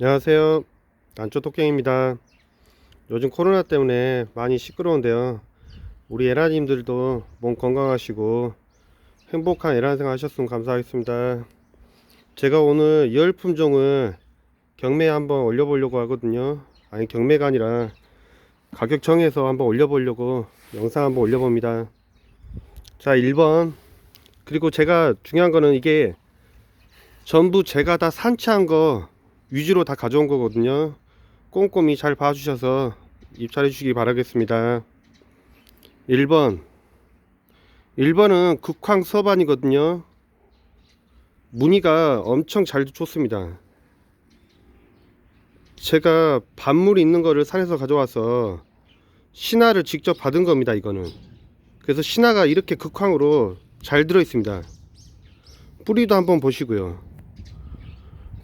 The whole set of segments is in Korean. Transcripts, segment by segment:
안녕하세요. 안쪽 토깽입니다. 요즘 코로나 때문에 많이 시끄러운데요. 우리 에라님들도 몸 건강하시고 행복한 에란생 하셨으면 감사하겠습니다. 제가 오늘 열 품종을 경매에 한번 올려보려고 하거든요. 아니 경매가 아니라 가격 정해서 한번 올려보려고 영상 한번 올려봅니다. 자 1번 그리고 제가 중요한 거는 이게 전부 제가 다 산치한 거 위주로 다 가져온 거거든요. 꼼꼼히 잘 봐주셔서 입찰해 주시기 바라겠습니다. 1번 1번은 극황 서반이거든요. 무늬가 엄청 잘 좋습니다. 제가 반물이 있는 거를 산에서 가져와서 신화를 직접 받은 겁니다. 이거는 그래서 신화가 이렇게 극황으로 잘 들어 있습니다. 뿌리도 한번 보시고요.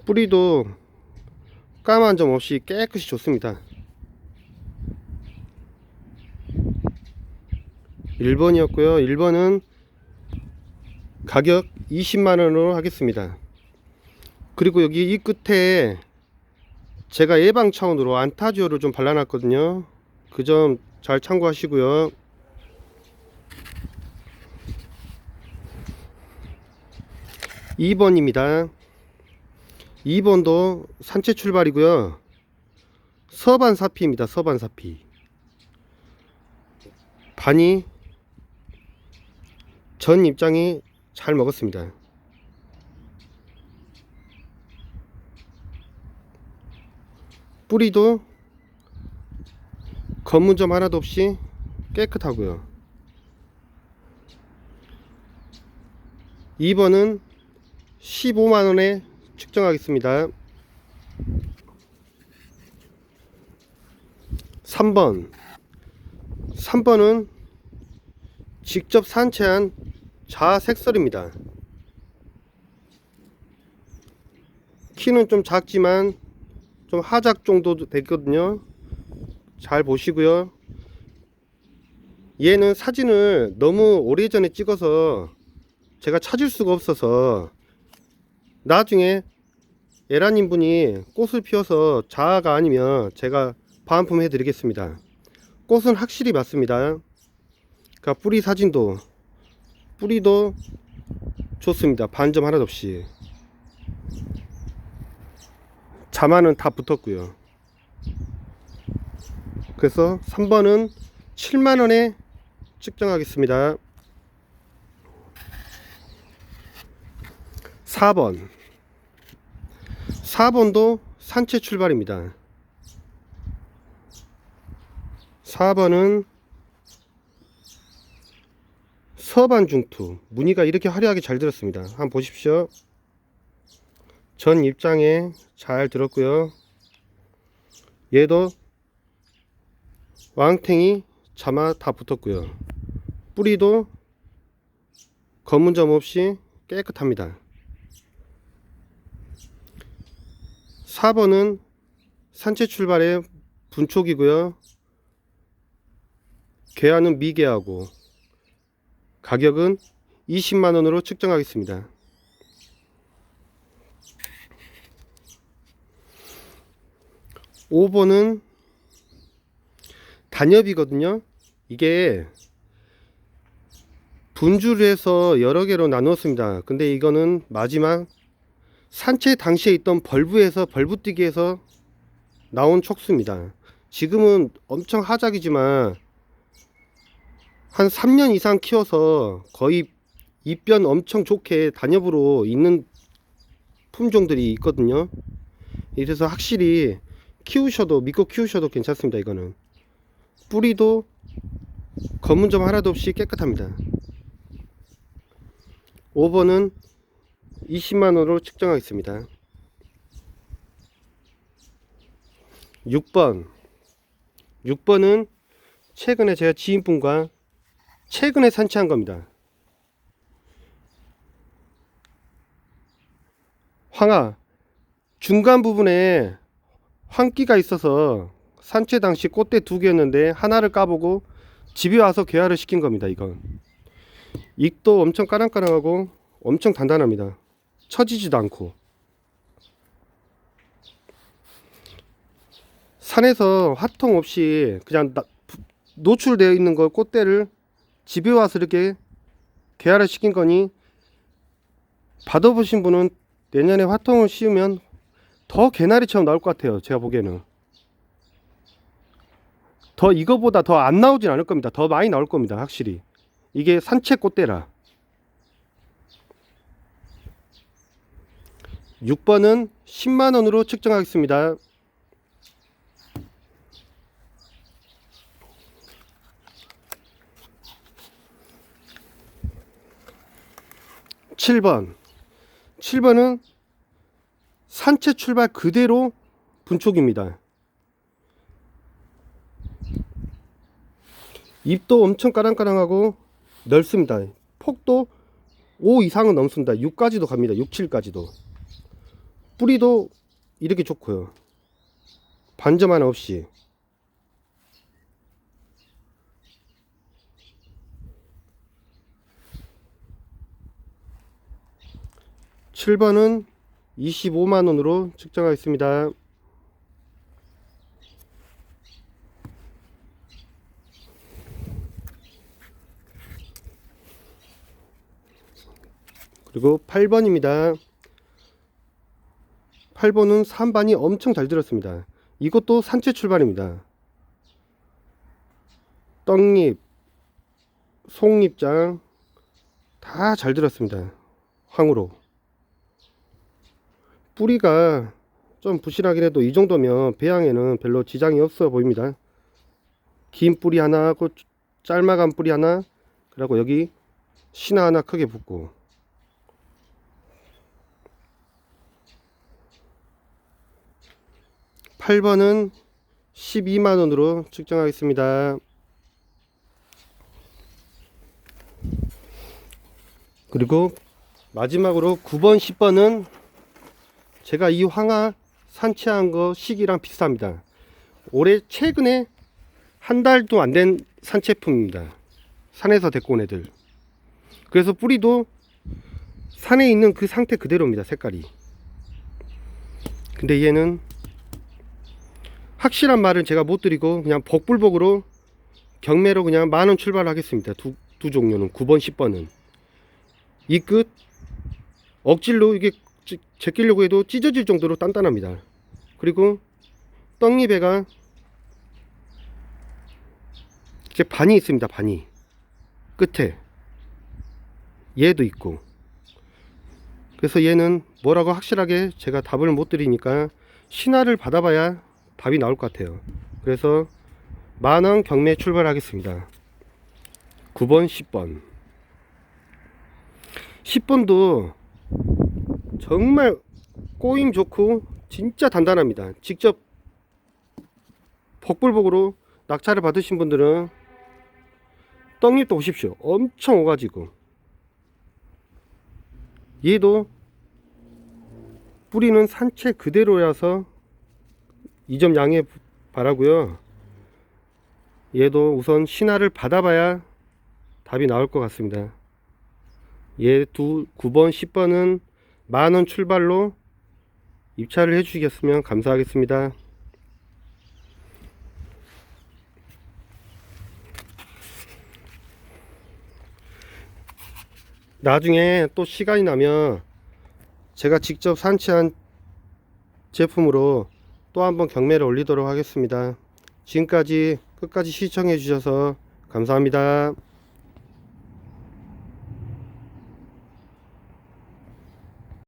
뿌리도 까만 점 없이 깨끗이 좋습니다. 1번이었고요. 1번은 가격 20만원으로 하겠습니다. 그리고 여기 이 끝에 제가 예방 차원으로 안타지오를 좀 발라놨거든요. 그 점 잘 참고하시고요. 2번입니다. 2번도 산채 출발이고요. 서반 사피입니다. 서반 사피. 반이 전 입장이 잘 먹었습니다. 뿌리도 검은 점 하나도 없이 깨끗하고요. 2번은 15만원에 측정하겠습니다. 3번 3번은 직접 산채한 자색설입니다. 키는 좀 작지만 좀 하작 정도 됐거든요. 잘 보시고요. 얘는 사진을 너무 오래전에 찍어서 제가 찾을 수가 없어서 나중에 에라님 분이 꽃을 피워서 자아가 아니면 제가 반품 해 드리겠습니다. 꽃은 확실히 맞습니다. 그러니까 뿌리 사진도 뿌리도 좋습니다. 반점 하나도 없이. 자만은 다 붙었고요. 그래서 3번은 7만원에 측정하겠습니다. 4번 4번도 산채 출발입니다. 4번은 서반 중투 무늬가 이렇게 화려하게 잘 들었습니다. 한번 보십시오. 전 입장에 잘 들었고요. 얘도 왕탱이 자마 다 붙었고요. 뿌리도 검은 점 없이 깨끗합니다. 4번은 산채 출발의 분촉이고요. 개화는 미개하고 가격은 20만원으로 측정하겠습니다. 오번은 단엽이거든요. 이게 분주를 해서 여러 개로 나누었습니다. 근데 이거는 마지막 산채 당시에 있던 벌브에서 벌브뛰기에서 나온 촉수입니다. 지금은 엄청 하작이지만 한 3년 이상 키워서 거의 입변 엄청 좋게 단엽으로 있는 품종들이 있거든요. 이래서 확실히 키우셔도 믿고 키우셔도 괜찮습니다. 이거는 뿌리도 검은 점 하나도 없이 깨끗합니다. 5번은 20만원으로 측정하겠습니다. 6번 6번은 최근에 제가 지인분과 최근에 산치한 겁니다. 황화 중간 부분에 황기가 있어서 산채 당시 꽃대 두 개였는데 하나를 까보고 집에 와서 개화를 시킨 겁니다. 이건 잎도 엄청 까랑까랑하고 엄청 단단합니다. 처지지도 않고 산에서 화통 없이 그냥 나- 부- 노출되어 있는 거 꽃대를 집에 와서 이렇게 개화를 시킨 거니 받아보신 분은 내년에 화통을 씌우면 더 개나리처럼 나올 것 같아요. 제가 보기에는. 더 이거보다 더 안 나오진 않을 겁니다. 더 많이 나올 겁니다. 확실히. 이게 산책 꽃대라. 6번은 10만 원으로 측정하겠습니다. 7번. 7번은 산채 출발 그대로 분촉입니다. 잎도 엄청 까랑까랑하고 넓습니다. 폭도 5 이상은 넘습니다. 6까지도 갑니다. 6, 7까지도. 뿌리도 이렇게 좋고요. 반점 하나 없이. 칠번은 25만원으로 측정하겠습니다. 그리고 8번입니다. 8번은 3반이 엄청 잘 들었습니다. 이것도 산채 출발입니다. 떡잎, 송잎장 다 잘 들었습니다. 황으로. 뿌리가 좀 부실하긴 해도 이 정도면 배양에는 별로 지장이 없어 보입니다. 긴 뿌리 하나 하고 짤막한 뿌리 하나 그리고 여기 신화 하나 크게 붙고 8번은 12만원으로 측정하겠습니다. 그리고 마지막으로 9번, 10번은 제가 이 황화 산채한 거 시기랑 비슷합니다. 올해 최근에 한 달도 안 된 산채품입니다. 산에서 데리고 온 애들. 그래서 뿌리도 산에 있는 그 상태 그대로입니다. 색깔이. 근데 얘는 확실한 말은 제가 못 드리고 그냥 복불복으로 경매로 그냥 만 원 출발하겠습니다. 두, 두 종류는 9번, 10번은. 이 끝 억질로 이게 찌- 제끼려고 해도 찢어질 정도로 단단합니다. 그리고 떡잎에가 이제 반이 있습니다. 반이 끝에 얘도 있고 그래서 얘는 뭐라고 확실하게 제가 답을 못 드리니까 신화를 받아봐야 답이 나올 것 같아요. 그래서 만원 경매 출발하겠습니다. 9번, 10번. 10번도 정말 꼬임 좋고 진짜 단단합니다. 직접 복불복으로 낙찰을 받으신 분들은 떡잎도 보십시오. 엄청 오가지고 얘도 뿌리는 산채 그대로여서 이 점 양해 바라고요. 얘도 우선 신화를 받아봐야 답이 나올 것 같습니다. 얘 두 9번, 10번은 만원 출발로 입찰을 해주시겠으면 감사하겠습니다. 나중에 또 시간이 나면 제가 직접 산치한 제품으로 또 한번 경매를 올리도록 하겠습니다. 지금까지 끝까지 시청해 주셔서 감사합니다.